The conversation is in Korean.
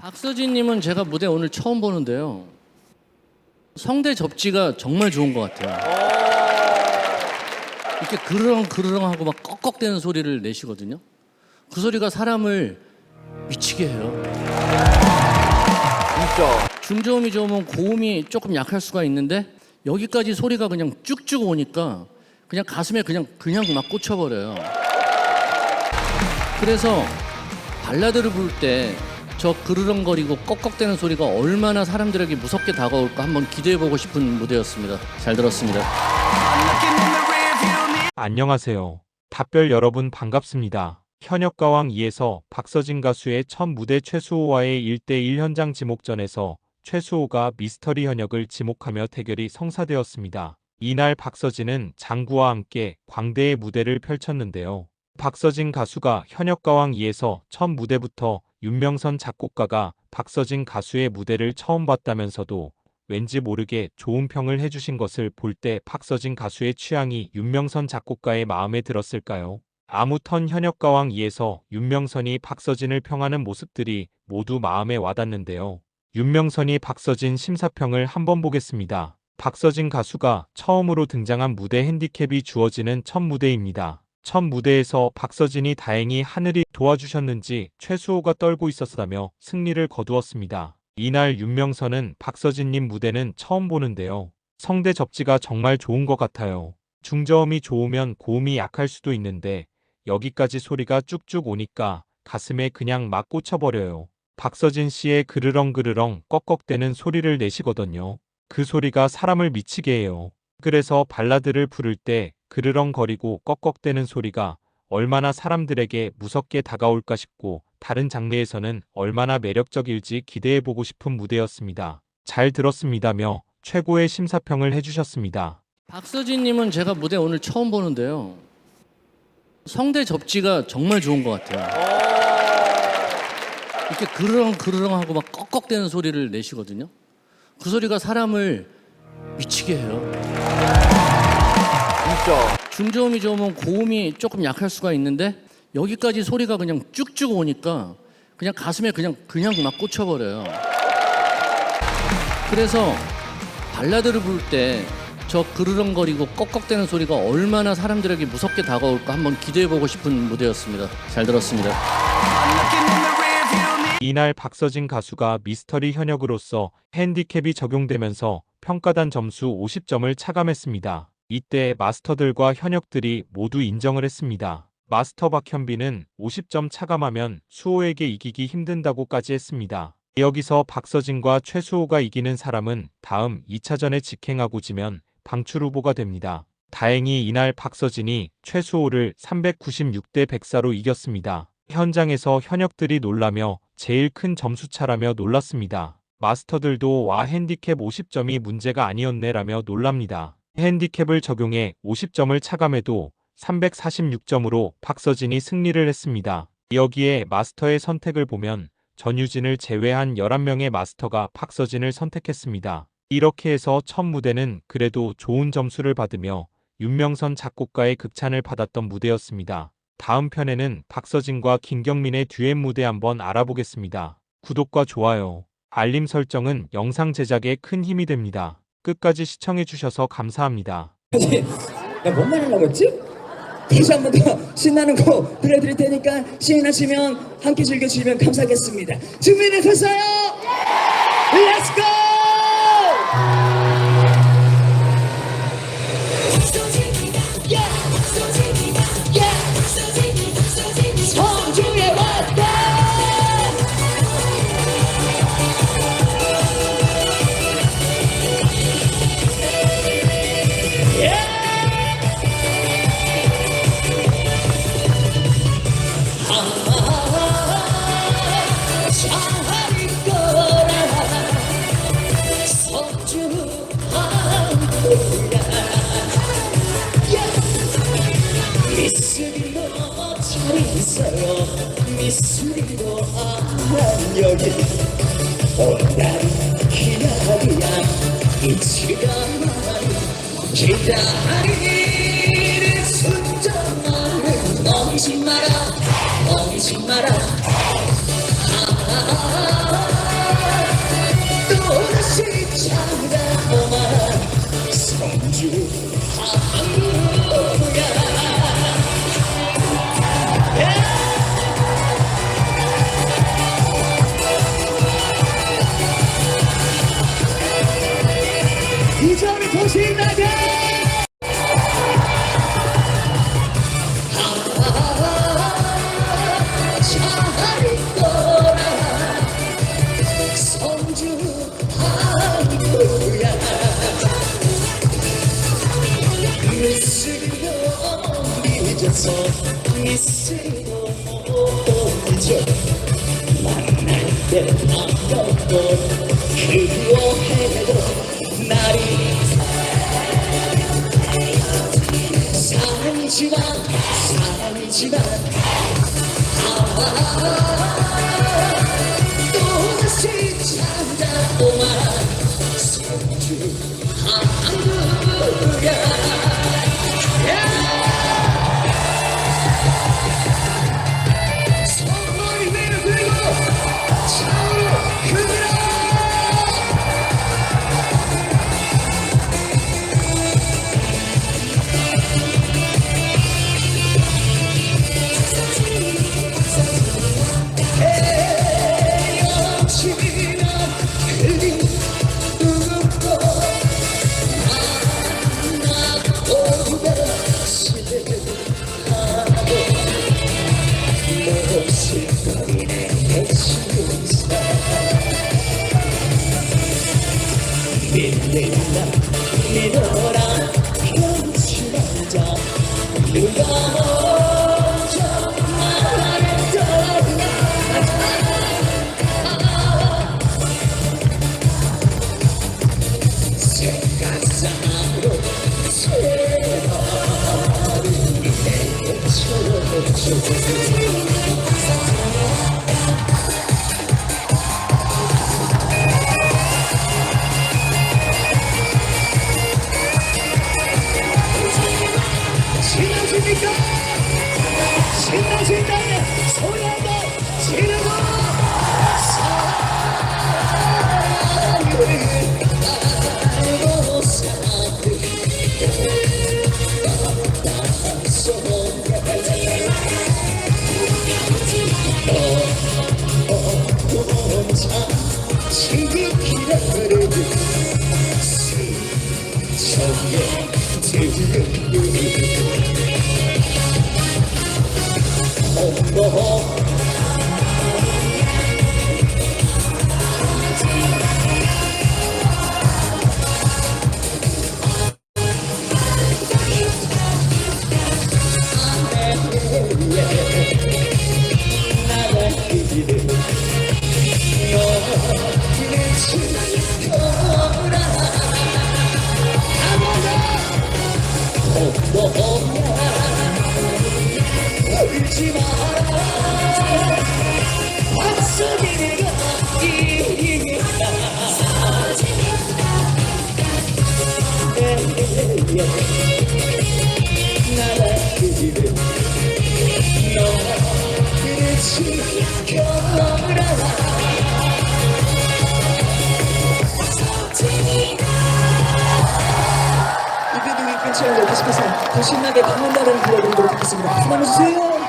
박서진님은 제가 무대 오늘 처음 보는데요. 성대 접지가 정말 좋은 것 같아요. 이렇게 그르렁 그르렁 하고 막 꺽꺽대는 소리를 내시거든요. 그 소리가 사람을 미치게 해요. 진짜. 중저음이 좋으면 고음이 조금 약할 수가 있는데 여기까지 소리가 그냥 쭉쭉 오니까 그냥 가슴에 그냥 그냥 막 꽂혀버려요. 그래서 발라드를 부를 때 저 그르렁거리고 꺽꺽대는 소리가 얼마나 사람들에게 무섭게 다가올까 한번 기대해보고 싶은 무대였습니다. 잘 들었습니다. 안녕하세요. 답별 여러분 반갑습니다. 현역가왕 2에서 박서진 가수의 첫 무대 최수호와의 1대1 현장 지목전에서 최수호가 미스터리 현역을 지목하며 대결이 성사되었습니다. 이날 박서진은 장구와 함께 광대의 무대를 펼쳤는데요. 박서진 가수가 현역가왕 2에서 첫 무대부터 윤명선 작곡가가 박서진 가수의 무대를 처음 봤다면서도 왠지 모르게 좋은 평을 해주신 것을 볼 때 박서진 가수의 취향이 윤명선 작곡가의 마음에 들었을까요? 아무턴 현역가왕 2에서 윤명선이 박서진을 평하는 모습들이 모두 마음에 와닿는데요. 윤명선이 박서진 심사평을 한번 보겠습니다. 박서진 가수가 처음으로 등장한 무대 핸디캡이 주어지는 첫 무대입니다. 첫 무대에서 박서진이 다행히 하늘이 도와주셨는지 최수호가 떨고 있었다며 승리를 거두었습니다. 이날 윤명선은 박서진님 무대는 처음 보는데요. 성대 접지가 정말 좋은 것 같아요. 중저음이 좋으면 고음이 약할 수도 있는데 여기까지 소리가 쭉쭉 오니까 가슴에 그냥 막 꽂혀버려요. 박서진 씨의 그르렁그르렁 꺽꺽대는 소리를 내시거든요. 그 소리가 사람을 미치게 해요. 그래서 발라드를 부를 때 그르렁거리고 꺽꺽대는 소리가 얼마나 사람들에게 무섭게 다가올까 싶고 다른 장르에서는 얼마나 매력적일지 기대해보고 싶은 무대였습니다. 잘 들었습니다며 최고의 심사평을 해주셨습니다. 박서진님은 제가 무대 오늘 처음 보는데요. 성대 접지가 정말 좋은 것 같아요. 이렇게 그르렁 그르렁 하고 막 꺽꺽대는 소리를 내시거든요. 그 소리가 사람을 미치게 해요. 진짜. 중저음이 좋으면 고음이 조금 약할 수가 있는데 여기까지 소리가 그냥 쭉쭉 오니까 그냥 가슴에 그냥 그냥 막 꽂혀버려요. 그래서 발라드를 부를 때 저 그르렁거리고 꺽꺽대는 소리가 얼마나 사람들에게 무섭게 다가올까 한번 기대해보고 싶은 무대였습니다. 잘 들었습니다. 이날 박서진 가수가 미스터리 현역으로서 핸디캡이 적용되면서 평가단 점수 50점을 차감했습니다. 이때 마스터들과 현역들이 모두 인정을 했습니다. 마스터 박현빈은 50점 차감하면 수호에게 이기기 힘든다고까지 했습니다. 여기서 박서진과 최수호가 이기는 사람은 다음 2차전에 직행하고 지면 방출 후보가 됩니다. 다행히 이날 박서진이 최수호를 396대 104로 이겼습니다. 현장에서 현역들이 놀라며 제일 큰 점수차라며 놀랐습니다. 마스터들도 와 핸디캡 50점이 문제가 아니었네라며 놀랍니다. 핸디캡을 적용해 50점을 차감해도 346점으로 박서진이 승리를 했습니다. 여기에 마스터의 선택을 보면 전유진을 제외한 11명의 마스터가 박서진을 선택했습니다. 이렇게 해서 첫 무대는 그래도 좋은 점수를 받으며 윤명선 작곡가의 극찬을 받았던 무대였습니다. 다음 편에는 박서진과 김경민의 듀엣 무대 한번 알아보겠습니다. 구독과 좋아요, 알림 설정은 영상 제작에 큰 힘이 됩니다. 끝까지 시청해주셔서 감사합니다. 나뭔 말하려고 했지? 다시 한 번 더 신나는 곡 들려드릴 테니까 신나시면 함께 즐겨주시면 감사하겠습니다. 준비되셨어요? Let's go! 있어요 미술이도 아는 여기 온다는 기다리야 이 시간만 기다리는 순간만을 멈지 마라 멈지 마라 아, 또다시 찾아오마라 성주 이 점이 더 신나게 미스리도 잊어서 미스리도 잊어 만날 때 아까웠던 그리워해도 날이 사랑이지만 사랑이지만 또다시 믿는다 믿어라 편치하자 누가 먼 스쳐게 울지 마라 너를 지켜라 이비도 위큰 채널 계속해서 더 신나게 강한다는 불러드리도록 하겠습니다. 박수 한번 주세요.